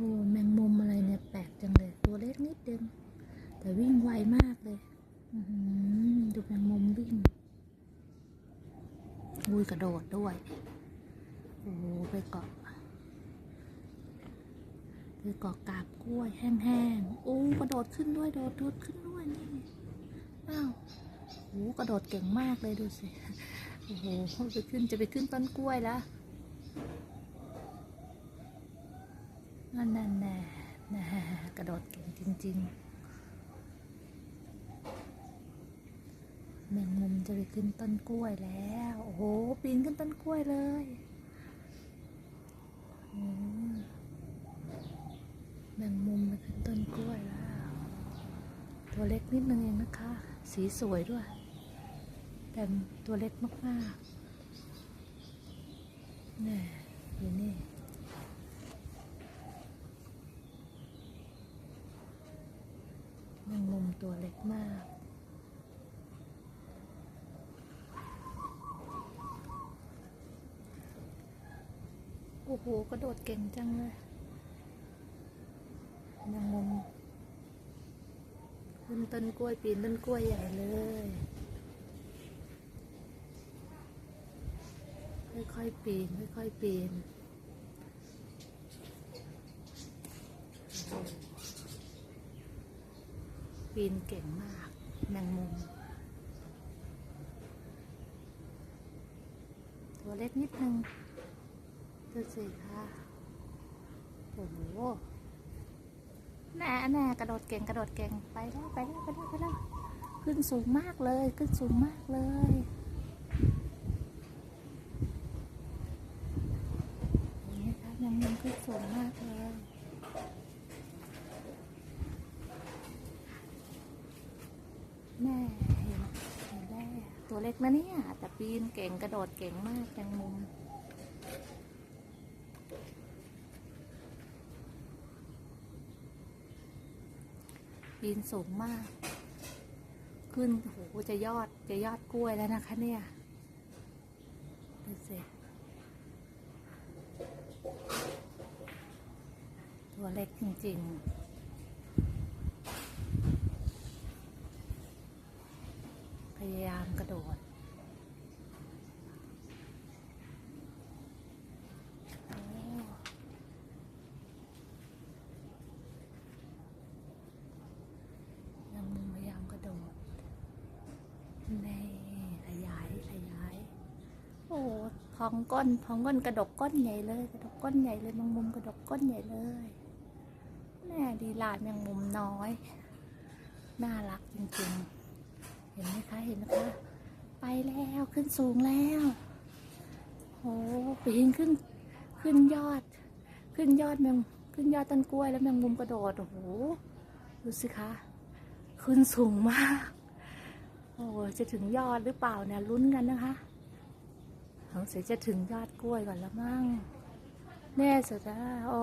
อ้แมงมุมอะไรเนี่ยแปลกจังเลย ตัวเล็กนิดเดียวแต่วิ่งไวมากเลยดูแมงมุมวิ่งอุ้ยกระโดดด้วย โอ้ไปเกาะไปเกาะกาบกล้วยแห้งๆโอ้กระโดดขึ้นด้วยโดดโดดขึ้นด้วยนี่อ้าวโอ้กระโดดเก่งมากเลยดูสิโอ้โหไปขึ้นจะไปขึ้นต้นกล้วยแล้ว นั่นแน่แน่แน่กระโดดเก่งจริงๆแมงมุมจะไปขึ้นต้นกล้วยแล้ว โอ้โห ปีนขึ้นต้นกล้วยเลยแมงมุมไปขึ้นต้นกล้วยแล้ว ตัวเล็กนิดนึงเองนะคะ สีสวยด้วย แต่ตัวเล็กมากๆ นี่อยู่นี่ แมงมุม ตัวเล็กมาก โอ้โห กระโดดเก่งจังเลยแมงมุมขึ้นต้นกล้วยปีนต้นกล้วยใหญ่เลย ค่อยๆปีน ค่อยๆปีนโอ้โห ปีนเก่งมาก แมงมุม ตัวเล็กนิดนึงดูสิค่ะโอ้โหแน่แน่กระโดดเก่งกระโดดเก่งไปแล้วไปแล้วไปแล้วไปแล้วขึ้นสูงมากเลยขึ้นสูงมากเลยเนไหมคะยังยังขึ้นสูงมากเลย แม่เห็นเห็นแล้ตัวเล็กนะเนี่ยแต่ปีนเก่งกระโดดเก่งมากแตงมุมปีนสูงมาก ขึ้นโอ้โหจะยอดจะยอดกล้วยแล้วนะคะเนี่ยดูสิตัวเล็กจริง ๆ พยายามกระโดดโอ้ยังพยายามกระโดดนี่ขยายขยาย โอ้พองก้นพองก้นกระดกก้นใหญ่เลย กระดกก้นใหญ่เลยแมงมุมกระดกก้นใหญ่เลยแม่ดีลาแมงมุมน้อย น่ารักจริงๆ เห็นไหมคะ เห็นไหมคะ ไปแล้วขึ้นสูงแล้วโอ้ปีนขึ้นขึ้นยอด ขึ้นยอดแมงขึ้นยอดต้นกล้วยแล้วแมงมุมกระโดดโอ้โหดูสิคะ ขึ้นสูงมาก โอ้จะถึงยอดหรือเปล่าเนี่ยลุ้นกันนะคะสงสัยจะถึงยอดกล้วยก่อนแล้วมั้งแน่สุดแล้วโอ้